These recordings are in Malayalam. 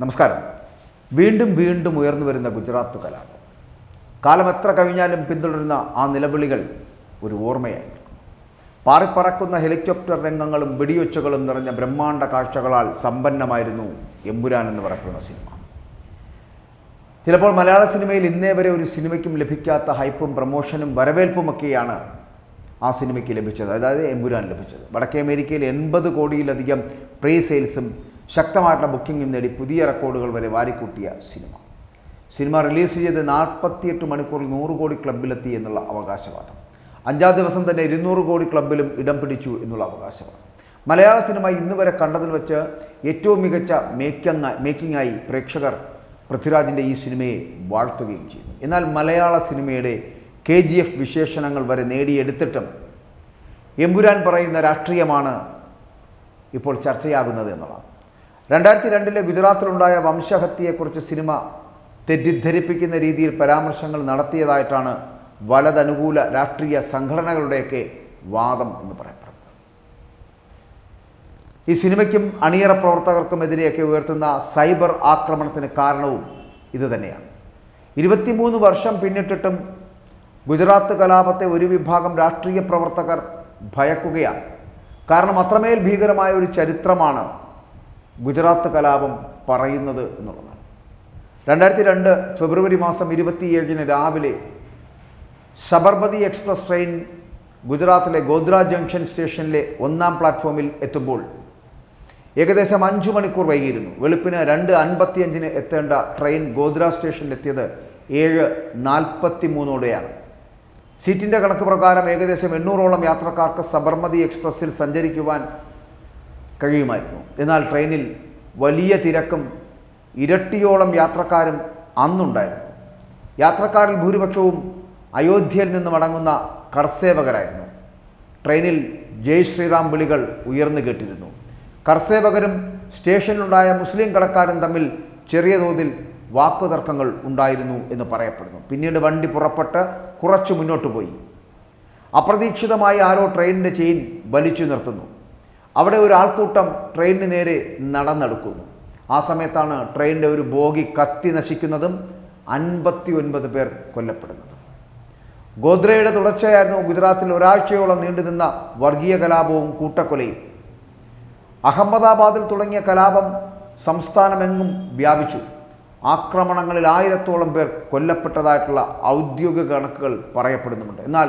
നമസ്കാരം. വീണ്ടും വീണ്ടും ഉയർന്നു വരുന്ന ഗുജറാത്ത് കലാപം. കാലം എത്ര കഴിഞ്ഞാലും പിന്തുടരുന്ന ആ നിലവിളികൾ ഒരു ഓർമ്മയായി പാറിപ്പറക്കുന്ന ഹെലികോപ്റ്റർ രംഗങ്ങളും വെടിയൊച്ചകളും നിറഞ്ഞ ബ്രഹ്മാണ്ട കാഴ്ചകളാൽ സമ്പന്നമായിരുന്നു എമ്പുരാൻ എന്ന് പറയപ്പെടുന്ന സിനിമ. ചിലപ്പോൾ മലയാള സിനിമയിൽ ഇന്നേ വരെ ഒരു സിനിമയ്ക്കും ലഭിക്കാത്ത ഹൈപ്പും പ്രമോഷനും വരവേൽപ്പുമൊക്കെയാണ് ആ സിനിമയ്ക്ക് ലഭിച്ചത്. അതായത് എമ്പുരാൻ ലഭിച്ചത്. വടക്കേ അമേരിക്കയിൽ എൺപത് കോടിയിലധികം പ്രീ സെയിൽസും ശക്തമായിട്ടുള്ള ബുക്കിങ്ങും നേടി പുതിയ റെക്കോർഡുകൾ വരെ വാരിക്കൂട്ടിയ സിനിമ. സിനിമ റിലീസ് ചെയ്ത് നാൽപ്പത്തിയെട്ട് മണിക്കൂറിൽ നൂറ് കോടി ക്ലബിലെത്തി എന്നുള്ള അവകാശവാദം. അഞ്ചാം ദിവസം തന്നെ ഇരുന്നൂറ് കോടി ക്ലബിലും ഇടം പിടിച്ചു എന്നുള്ള അവകാശവാദം. മലയാള സിനിമ ഇന്ന് വരെ കണ്ടതിൽ വെച്ച് ഏറ്റവും മികച്ച മേക്കിംഗ് മേക്കിംഗായി പ്രേക്ഷകർ പൃഥ്വിരാജിന്റെ ഈ സിനിമയെ വാഴ്ത്തുകയും ചെയ്തു. എന്നാൽ മലയാള സിനിമയുടെ കെ ജി എഫ് വിശേഷണങ്ങൾ വരെ നേടിയെടുത്തിട്ടും എമ്പുരാൻ പറയുന്ന രാഷ്ട്രീയമാണ് ഇപ്പോൾ ചർച്ചയാകുന്നത് എന്നുള്ളതാണ്. രണ്ടായിരത്തി രണ്ടിലെ ഗുജറാത്തിലുണ്ടായ വംശഹത്യയെക്കുറിച്ച് സിനിമ തെറ്റിദ്ധരിപ്പിക്കുന്ന രീതിയിൽ പരാമർശങ്ങൾ നടത്തിയതായിട്ടാണ് വലതനുകൂല രാഷ്ട്രീയ സംഘടനകളുടെയൊക്കെ വാദം എന്ന് പറയപ്പെടുന്നത്. ഈ സിനിമയ്ക്കും അണിയറ പ്രവർത്തകർക്കുമെതിരെയൊക്കെ ഉയർത്തുന്ന സൈബർ ആക്രമണത്തിന് കാരണവും ഇതുതന്നെയാണ് ഇരുപത്തിമൂന്ന് വർഷം പിന്നിട്ടിട്ടും ഗുജറാത്ത് കലാപത്തെ ഒരു വിഭാഗം രാഷ്ട്രീയ പ്രവർത്തകർ ഭയക്കുകയാണ്. കാരണം അത്രമേൽ ഭീകരമായ ഒരു ചരിത്രമാണ് ഗുജറാത്ത് കലാപം പറയുന്നത് എന്നുള്ളതാണ്. രണ്ടായിരത്തി രണ്ട് ഫെബ്രുവരി മാസം ഇരുപത്തിയേഴിന് രാവിലെ സബർമതി എക്സ്പ്രസ് ട്രെയിൻ ഗുജറാത്തിലെ ഗോദ്ര ജംഗ്ഷൻ സ്റ്റേഷനിലെ ഒന്നാം പ്ലാറ്റ്ഫോമിൽ എത്തുമ്പോൾ ഏകദേശം അഞ്ചു മണിക്കൂർ വൈകിയിരുന്നു. വെളുപ്പിന് രണ്ട് അൻപത്തിയഞ്ചിന് എത്തേണ്ട ട്രെയിൻ ഗോദ്ര സ്റ്റേഷനിൽ എത്തിയത് ഏഴ് നാൽപ്പത്തി മൂന്നോടെയാണ് സീറ്റിന്റെ കണക്ക് പ്രകാരം ഏകദേശം എണ്ണൂറോളം യാത്രക്കാർക്ക് സബർമതി എക്സ്പ്രസ്സിൽ സഞ്ചരിക്കുവാൻ കഴിയുമായിരുന്നു. എന്നാൽ ട്രെയിനിൽ വലിയ തിരക്കും ഇരട്ടിയോളം യാത്രക്കാരും അന്നുണ്ടായിരുന്നു. യാത്രക്കാരിൽ ഭൂരിപക്ഷവും അയോധ്യയിൽ നിന്ന് മടങ്ങുന്ന കർസേവകരായിരുന്നു. ട്രെയിനിൽ ജയ് ശ്രീറാം വിളികൾ ഉയർന്നു കേട്ടിരുന്നു. കർസേവകരും സ്റ്റേഷനിലുണ്ടായ മുസ്ലിം കടക്കാരും തമ്മിൽ ചെറിയ തോതിൽ വാക്കുതർക്കങ്ങൾ ഉണ്ടായിരുന്നു എന്ന് പറയപ്പെടുന്നു. പിന്നീട് വണ്ടി പുറപ്പെട്ട് കുറച്ച് മുന്നോട്ട് പോയി. അപ്രതീക്ഷിതമായി ആരോ ട്രെയിനിന്റെ ചെയിൻ വലിച്ചു നിർത്തുന്നു. അവിടെ ഒരു ആൾക്കൂട്ടം ട്രെയിനിന് നേരെ നടന്നെടുക്കുന്നു. ആ സമയത്താണ് ട്രെയിനിന്റെ ഒരു ബോഗി കത്തി നശിക്കുന്നതും അൻപത്തി ഒൻപത് പേർ കൊല്ലപ്പെടുന്നതും. ഗോദ്രയുടെ തുടർച്ചയായിരുന്നു ഗുജറാത്തിൽ ഒരാഴ്ചയോളം നീണ്ടുനിന്ന വർഗീയ കലാപവും കൂട്ടക്കൊലയും. അഹമ്മദാബാദിൽ തുടങ്ങിയ കലാപം സംസ്ഥാനമെങ്ങും വ്യാപിച്ചു. ആക്രമണങ്ങളിൽ ആയിരത്തോളം പേർ കൊല്ലപ്പെട്ടതായിട്ടുള്ള ഔദ്യോഗിക കണക്കുകൾ പറയപ്പെടുന്നുണ്ട് എന്നാൽ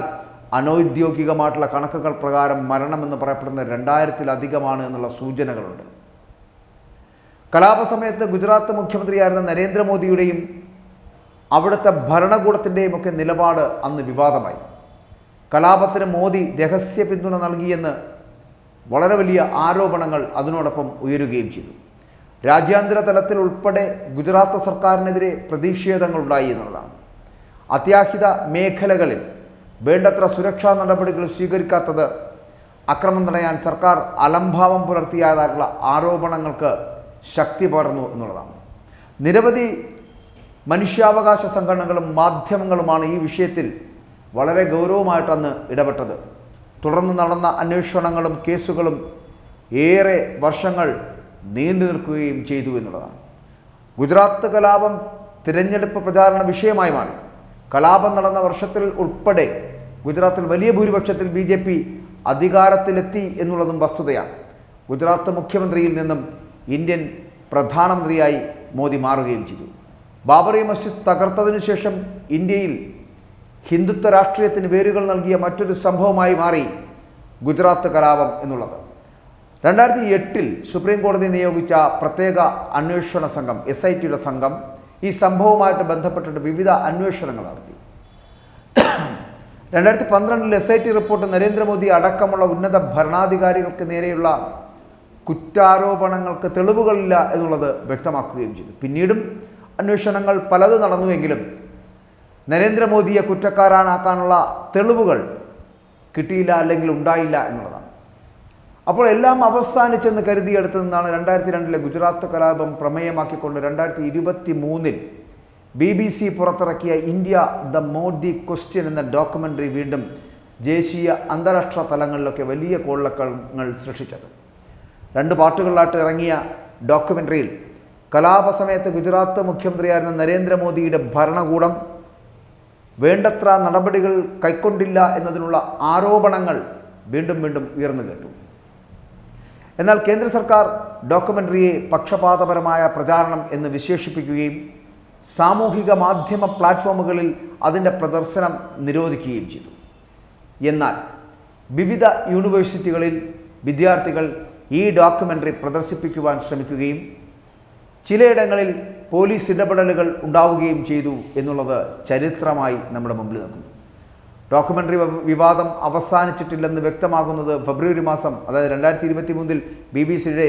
അനൗദ്യോഗികമായിട്ടുള്ള കണക്കുകൾ പ്രകാരം മരണമെന്ന് പറയപ്പെടുന്ന രണ്ടായിരത്തിലധികമാണ് എന്നുള്ള സൂചനകളുണ്ട്. കലാപ കലാപസമയത്ത് ഗുജറാത്ത് മുഖ്യമന്ത്രിയായിരുന്ന നരേന്ദ്രമോദിയുടെയും അവിടുത്തെ ഭരണകൂടത്തിന്റെയും ഒക്കെ നിലപാട് അന്ന് വിവാദമായി. കലാപത്തിന് മോദി രഹസ്യ പിന്തുണ നൽകിയെന്ന് വളരെ വലിയ ആരോപണങ്ങൾ അതിനോടൊപ്പം ഉയരുകയും ചെയ്തു. രാജ്യാന്തര തലത്തിൽ ഉൾപ്പെടെ ഗുജറാത്ത് സർക്കാരിനെതിരെ പ്രതിഷേധങ്ങളുണ്ടായി എന്നുള്ളതാണ്. അത്യാഹിത മേഖലകളിൽ വേണ്ടത്ര സുരക്ഷാ നടപടികൾ സ്വീകരിക്കാത്തത് അക്രമം തടയാൻ സർക്കാർ അലംഭാവം പുലർത്തിയതായിട്ടുള്ള ആരോപണങ്ങൾക്ക് ശക്തി പകർന്നു എന്നുള്ളതാണ്. നിരവധി മനുഷ്യാവകാശ സംഘടനകളും മാധ്യമങ്ങളുമാണ് ഈ വിഷയത്തിൽ വളരെ ഗൗരവമായിട്ടന്ന് ഇടപെട്ടത്. തുടർന്ന് നടന്ന അന്വേഷണങ്ങളും കേസുകളും ഏറെ വർഷങ്ങൾ നീണ്ടു നിൽക്കുകയും ചെയ്തു എന്നുള്ളതാണ്. ഗുജറാത്ത് കലാപം തിരഞ്ഞെടുപ്പ് പ്രചാരണ വിഷയമായി മാറി കലാപം നടന്ന വർഷത്തിൽ ഉൾപ്പെടെ ഗുജറാത്തിൽ വലിയ ഭൂരിപക്ഷത്തിൽ ബി ജെ പി അധികാരത്തിലെത്തി എന്നുള്ളതും വസ്തുതയാണ്. ഗുജറാത്ത് മുഖ്യമന്ത്രിയിൽ നിന്നും ഇന്ത്യൻ പ്രധാനമന്ത്രിയായി മോദി മാറുകയും ചെയ്തു. ബാബറി മസ്ജിദ് തകർത്തതിനു ശേഷം ഇന്ത്യയിൽ ഹിന്ദുത്വ രാഷ്ട്രീയത്തിന് വേരുകൾ നൽകിയ മറ്റൊരു സംഭവമായി മാറി ഗുജറാത്ത് കലാപം എന്നുള്ളത്. രണ്ടായിരത്തി എട്ടിൽ സുപ്രീം കോടതി നിയോഗിച്ച പ്രത്യേക അന്വേഷണ സംഘം എസ് ഐ ടിയുടെ സംഘം ഈ സംഭവവുമായിട്ട് ബന്ധപ്പെട്ടിട്ട് വിവിധ അന്വേഷണങ്ങൾ നടത്തി. രണ്ടായിരത്തി പന്ത്രണ്ടിൽ S I T report Narendra Modi അടക്കമുള്ള ഉന്നത ഭരണാധികാരികൾക്ക് നേരെയുള്ള കുറ്റാരോപണങ്ങൾക്ക് തെളിവുകളില്ല എന്നുള്ളത് വ്യക്തമാക്കുകയും ചെയ്തു. പിന്നീടും അന്വേഷണങ്ങൾ പലത് നടന്നുവെങ്കിലും നരേന്ദ്രമോദിയെ കുറ്റക്കാരനാക്കാനുള്ള തെളിവുകൾ കിട്ടിയില്ല അല്ലെങ്കിൽ ഉണ്ടായില്ല എന്നുള്ളതാണ്. അപ്പോൾ എല്ലാം അവസാനിച്ചെന്ന് കരുതിയെടുത്തു നിന്നാണ് രണ്ടായിരത്തി രണ്ടിലെ ഗുജറാത്ത് കലാപം പ്രമേയമാക്കിക്കൊണ്ട് രണ്ടായിരത്തി ഇരുപത്തി മൂന്നിൽ ബി ബി സി പുറത്തിറക്കിയ ഇന്ത്യ ദ മോഡി ക്വസ്റ്റ്യൻ എന്ന ഡോക്യുമെന്ററി വീണ്ടും ദേശീയ അന്താരാഷ്ട്ര തലങ്ങളിലൊക്കെ വലിയ കോളക്കങ്ങൾ സൃഷ്ടിച്ചത്. രണ്ട് പാർട്ടുകളിലായിട്ട് ഇറങ്ങിയ ഡോക്യുമെന്ററിയിൽ കലാപ സമയത്ത് ഗുജറാത്ത് മുഖ്യമന്ത്രിയായിരുന്ന നരേന്ദ്രമോദിയുടെ ഭരണകൂടം വേണ്ടത്ര നടപടികൾ കൈക്കൊണ്ടില്ല എന്നതിനുള്ള ആരോപണങ്ങൾ വീണ്ടും വീണ്ടും ഉയർന്നു കേട്ടു. എന്നാൽ കേന്ദ്ര സർക്കാർ ഡോക്യുമെന്ററിയെ പക്ഷപാതപരമായ പ്രചാരണം എന്ന് വിശേഷിപ്പിക്കുകയും സാമൂഹിക മാധ്യമ പ്ലാറ്റ്ഫോമുകളിൽ അതിന്റെ പ്രദർശനം നിരോധിക്കുകയും ചെയ്തു. എന്നാൽ വിവിധ യൂണിവേഴ്സിറ്റികളിൽ വിദ്യാർത്ഥികൾ ഈ ഡോക്യുമെന്ററി പ്രദർശിപ്പിക്കുവാൻ ശ്രമിക്കുകയും ചിലയിടങ്ങളിൽ പോലീസ് ഇടപെടലുകൾ ഉണ്ടാവുകയും ചെയ്തു എന്നുള്ളത് ചരിത്രമായി നമ്മുടെ മുമ്പിൽ നിൽക്കുന്നു. ഡോക്യുമെന്ററി വിവാദം അവസാനിച്ചിട്ടില്ലെന്ന് വ്യക്തമാകുന്നത് ഫെബ്രുവരി മാസം അതായത് രണ്ടായിരത്തി ഇരുപത്തി മൂന്നിൽ ബി ബി സിയുടെ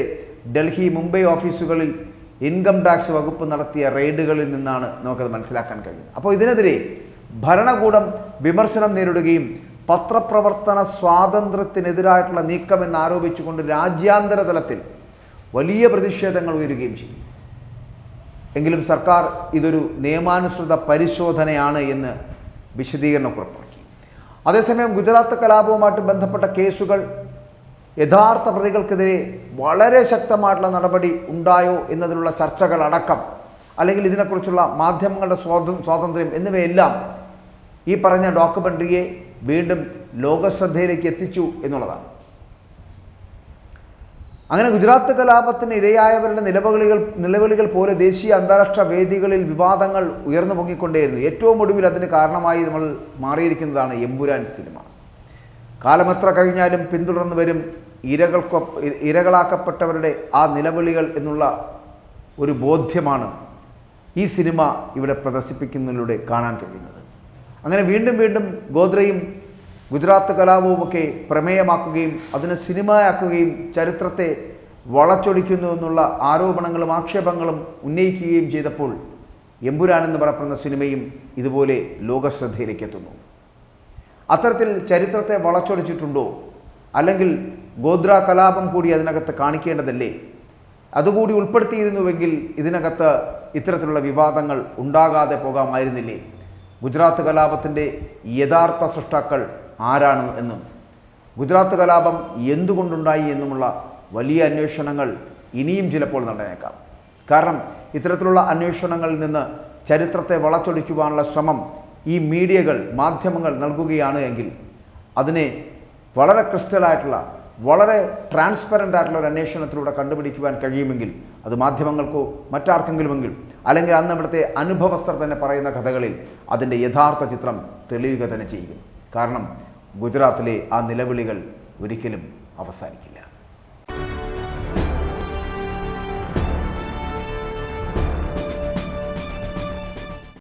ഡൽഹി മുംബൈ ഓഫീസുകളിൽ ഇൻകം ടാക്സ് വകുപ്പ് നടത്തിയ റെയ്ഡുകളിൽ നിന്നാണ് നമുക്കത് മനസ്സിലാക്കാൻ കഴിയുന്നത്. അപ്പോൾ ഇതിനെതിരെ ഭരണകൂടം വിമർശനം നേരിടുകയും പത്രപ്രവർത്തന സ്വാതന്ത്ര്യത്തിനെതിരായിട്ടുള്ള നീക്കം ആരോപിച്ചുകൊണ്ട് രാജ്യാന്തര തലത്തിൽ വലിയ പ്രതിഷേധങ്ങൾ ഉയരുകയും ചെയ്തു. എങ്കിലും സർക്കാർ ഇതൊരു നിയമാനുസൃത പരിശോധനയാണ് എന്ന് വിശദീകരണം പുറത്തിറക്കി അതേസമയം ഗുജറാത്ത് കലാപവുമായിട്ട് ബന്ധപ്പെട്ട കേസുകൾ യഥാർത്ഥ പ്രതികൾക്കെതിരെ വളരെ ശക്തമായിട്ടുള്ള നടപടി ഉണ്ടായോ എന്നതിലുള്ള ചർച്ചകൾ അടക്കം അല്ലെങ്കിൽ ഇതിനെക്കുറിച്ചുള്ള മാധ്യമങ്ങളുടെ സ്വാത സ്വാതന്ത്ര്യം എന്നിവയെല്ലാം ഈ പറഞ്ഞ ഡോക്യുമെന്ററിയെ വീണ്ടും ലോകശ്രദ്ധയിലേക്ക് എത്തിച്ചു എന്നുള്ളതാണ്. അങ്ങനെ ഗുജറാത്ത് കലാപത്തിന് ഇരയായവരുടെ നിലവിളികൾ നിലവിളികൾ പോലെ ദേശീയ അന്താരാഷ്ട്ര വേദികളിൽ വിവാദങ്ങൾ ഉയർന്നു പൊങ്ങിക്കൊണ്ടേയിരുന്നു. ഏറ്റവും ഒടുവിൽ അതിന് കാരണമായി നമ്മൾ മാറിയിരിക്കുന്നതാണ് എമ്പുരാൻ സിനിമ. കാലമെത്ര കഴിഞ്ഞാലും പിന്തുടർന്ന് വരും ഇരകൾക്കൊ ഇരകളാക്കപ്പെട്ടവരുടെ ആ നിലവിളികൾ എന്നുള്ള ഒരു ബോധ്യമാണ് ഈ സിനിമ ഇവിടെ പ്രദർശിപ്പിക്കുന്നതിലൂടെ കാണാൻ കഴിയുന്നത്. അങ്ങനെ വീണ്ടും വീണ്ടും ഗോദ്രയും ഗുജറാത്ത് കലാപവുമൊക്കെ പ്രമേയമാക്കുകയും അതിനെ സിനിമയാക്കുകയും ചരിത്രത്തെ വളച്ചൊടിക്കുന്നു എന്നുള്ള ആരോപണങ്ങളും ആക്ഷേപങ്ങളും ഉന്നയിക്കുകയും ചെയ്തപ്പോൾ എമ്പുരാൻ എന്ന് പറയപ്പെടുന്ന സിനിമയും ഇതുപോലെ ലോകശ്രദ്ധയിലേക്ക് എത്തുന്നു അത്തരത്തിൽ ചരിത്രത്തെ വളച്ചൊടിച്ചിട്ടുണ്ടോ? അല്ലെങ്കിൽ ഗോദ്ര കലാപം കൂടി അതിനകത്ത് കാണിക്കേണ്ടതല്ലേ? അതുകൂടി ഉൾപ്പെടുത്തിയിരുന്നുവെങ്കിൽ ഇതിനകത്ത് ഇത്തരത്തിലുള്ള വിവാദങ്ങൾ ഉണ്ടാകാതെ പോകാമായിരുന്നില്ലേ? ഗുജറാത്ത് കലാപത്തിന്റെ യഥാർത്ഥ സൃഷ്ടാക്കൾ ആരാണ് എന്നും ഗുജറാത്ത് കലാപം എന്തുകൊണ്ടുണ്ടായി എന്നുമുള്ള വലിയ അന്വേഷണങ്ങൾ ഇനിയും ചിലപ്പോൾ നടന്നേക്കാം. കാരണം ഇത്തരത്തിലുള്ള അന്വേഷണങ്ങളിൽ നിന്ന് ചരിത്രത്തെ വളച്ചൊടിക്കുവാനുള്ള ശ്രമം ഈ മീഡിയകൾ മാധ്യമങ്ങൾ നൽകുകയാണ് എങ്കിൽ അതിനെ വളരെ ക്രിസ്റ്റലായിട്ടുള്ള വളരെ ട്രാൻസ്പെറന്റ് ആയിട്ടുള്ള ഒരു അന്വേഷണത്തിലൂടെ കണ്ടുപിടിക്കുവാൻ കഴിയുമെങ്കിൽ അത് മാധ്യമങ്ങൾക്കോ മറ്റാർക്കെങ്കിലുമെങ്കിൽ അല്ലെങ്കിൽ അന്ന് ഇവിടുത്തെ അനുഭവസ്ഥർ തന്നെ പറയുന്ന കഥകളിൽ അതിന്റെ യഥാർത്ഥ ചിത്രം തെളിയുക തന്നെ ചെയ്യും. കാരണം ഗുജറാത്തിലെ ആ നിലവിളികൾ ഒരിക്കലും അവസാനിക്കില്ല.